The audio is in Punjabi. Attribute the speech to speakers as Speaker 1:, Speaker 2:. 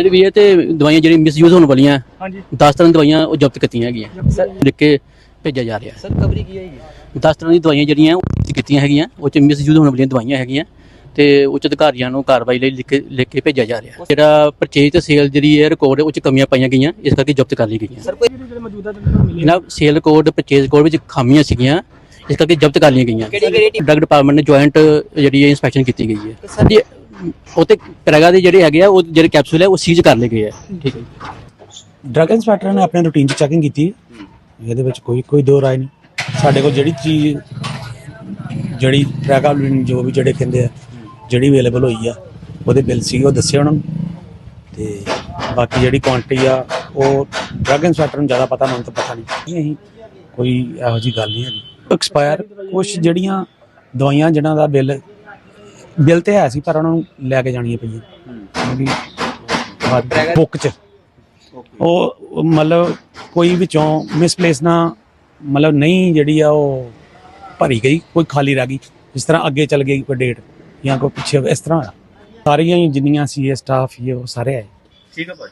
Speaker 1: ਫਾਈਲ ਵੀ ਹੈ ਤੇ ਦਵਾਈਆਂ ਜਿਹੜੀਆਂ ਮਿਸਯੂਜ਼ ਹੋਣ ਵਾਲੀਆਂ
Speaker 2: ਹਾਂਜੀ।
Speaker 1: 10 ਤਰ੍ਹਾਂ ਦੀਆਂ ਦਵਾਈਆਂ ਉਹ ਜ਼ਬਤ ਕੀਤੀਆਂ ਹੈਗੀਆਂ। ਲਿਖ ਕੇ ਭੇਜਿਆ ਜਾ ਰਿਹਾ।
Speaker 3: ਸਰ ਕਵਰੀ ਕੀ ਹੈਗੀ?
Speaker 1: 10 ਤਰ੍ਹਾਂ ਦੀਆਂ ਦਵਾਈਆਂ ਜਿਹੜੀਆਂ ਉਹ ਜ਼ਬਤ ਕੀਤੀਆਂ ਹੈਗੀਆਂ ਉਹ ਚ ਮਿਸਯੂਜ਼ ਹੋਣ ਵਾਲੀਆਂ ਦਵਾਈਆਂ ਹੈਗੀਆਂ ਤੇ ਉੱਚ ਅਧਿਕਾਰੀਆਂ ਨੂੰ ਕਾਰਵਾਈ ਲਈ ਲਿਖ ਕੇ ਲਿਖ ਕੇ ਭੇਜਿਆ ਜਾ ਰਿਹਾ। ਜਿਹੜਾ ਪਰਚੇਜ ਤੇ ਸੇਲ ਜਿਹੜੀ ਹੈ ਰਿਕਾਰਡ ਉਹ ਚ ਕਮੀਆਂ ਪਾਈਆਂ ਗਈਆਂ ਇਸ ਕਰਕੇ ਜ਼ਬਤ ਕਰ ਲਈ ਗਈਆਂ।
Speaker 3: ਸਰ ਕੋਈ
Speaker 2: ਜਿਹੜੇ ਮੌਜੂਦਾ ਤੁਹਾਨੂੰ ਮਿਲੇ?
Speaker 1: ਜਨਾਬ ਸੇਲ ਰਿਕਾਰਡ ਪਰਚੇਜ ਰਿਕਾਰਡ ਵਿੱਚ ਖਾਮੀਆਂ ਸੀਗੀਆਂ ਇਸ ਕਰਕੇ ਜ਼ਬਤ ਕਰ ਲਈਆਂ ਗਈਆਂ।
Speaker 3: ਕਿਹੜੀ ਕਿਹੜੀ ਟੀਮ
Speaker 1: ਡਰਗ ਡਿਪਾਰਟਮੈਂਟ ਨੇ ਜੁਆਇੰਟ ਜਿਹੜੀ ਇਨਸਪੈਕਸ਼ਨ ਕੀਤੀ ਗਈ ਹੈ।
Speaker 3: ਸਰ
Speaker 1: ਜੀ ਉਹ ਤੇ ਪ੍ਰਗਾ ਦੇ ਜਿਹੜੇ ਹੈਗੇ ਆ, ਉਹ ਜਿਹੜੇ ਕੈਪਸੂਲ ਹੈ ਉਹ ਸੀਜ਼ ਕਰ ਲਏ ਗਏ ਆ। ਠੀਕ ਹੈ ਜੀ।
Speaker 4: ਡਰਗ ਇੰਸਪੈਕਟਰ ਨੇ ਆਪਣੇ ਰੂਟੀਨ ਚ ਚੈਕਿੰਗ ਕੀਤੀ ਇਹਦੇ ਵਿੱਚ ਕੋਈ ਕੋਈ ਦੋ ਰਾਏ ਨਹੀਂ। ਸਾਡੇ ਕੋਲ ਜਿਹੜੀ ਚੀਜ਼, ਜਿਹੜੀ ਪ੍ਰੈਗਾਬਲਿਨ ਜੋ ਵੀ ਜਿਹੜੇ ਕਹਿੰਦੇ ਆ, ਜਿਹੜੀ ਅਵੇਲੇਬਲ ਹੋਈ ਆ, ਉਹਦੇ ਬਿੱਲ ਸੀ ਉਹ ਦੱਸੇ ਉਹਨਾਂ ਨੂੰ। ਤੇ ਬਾਕੀ ਜਿਹੜੀ ਕੁਆਂਟੀਟੀ ਆ, ਉਹ ਡਰਗ ਇੰਸਪੈਕਟਰ ਨੂੰ ਜ਼ਿਆਦਾ ਪਤਾ, ਮੈਨੂੰ ਤਾਂ ਪਤਾ ਨਹੀਂ। ਅਸੀਂ ਕੋਈ ਇਹੋ ਜੀ ਗੱਲ ਨਹੀਂ ਹੈਗੀ। ਐਕਸਪਾਇਰ ਕੁਝ ਜਿਹੜੀਆਂ ਦਵਾਈਆਂ, ਜਿਨ੍ਹਾਂ ਦਾ ਬਿੱਲ ਬਿੱਲ ਤੇ ਹੈ ਸੀ ਪਰ ਉਹਨਾਂ ਨੂੰ ਲੈ ਕੇ ਜਾਣੀਆਂ ਪਈਆਂ ਕਿਉਂਕਿ ਬੁੱਕ ਚ। ਉਹ ਮਤਲਬ ਕੋਈ ਵਿੱਚੋਂ ਮਿਸਪਲੇਸ ਨਾ ਮਤਲਬ ਨਹੀਂ ਜਿਹੜੀ ਆ ਉਹ ਭਰੀ ਗਈ ਕੋਈ ਖਾਲੀ ਰਹਿ ਗਈ। ਜਿਸ ਤਰ੍ਹਾਂ ਅੱਗੇ ਚੱਲ ਗਈ ਕੋਈ ਡੇਟ ਜਾਂ ਕੋਈ ਪਿੱਛੇ ਇਸ ਤਰ੍ਹਾਂ। ਹੋਇਆ ਸਾਰੀਆਂ ਹੀ ਜਿੰਨੀਆਂ ਸੀ ਸਟਾਫ ਇਹ ਉਹ ਸਾਰੇ ਆਏ।
Speaker 5: ਠੀਕ ਹੈ ਭਾਈ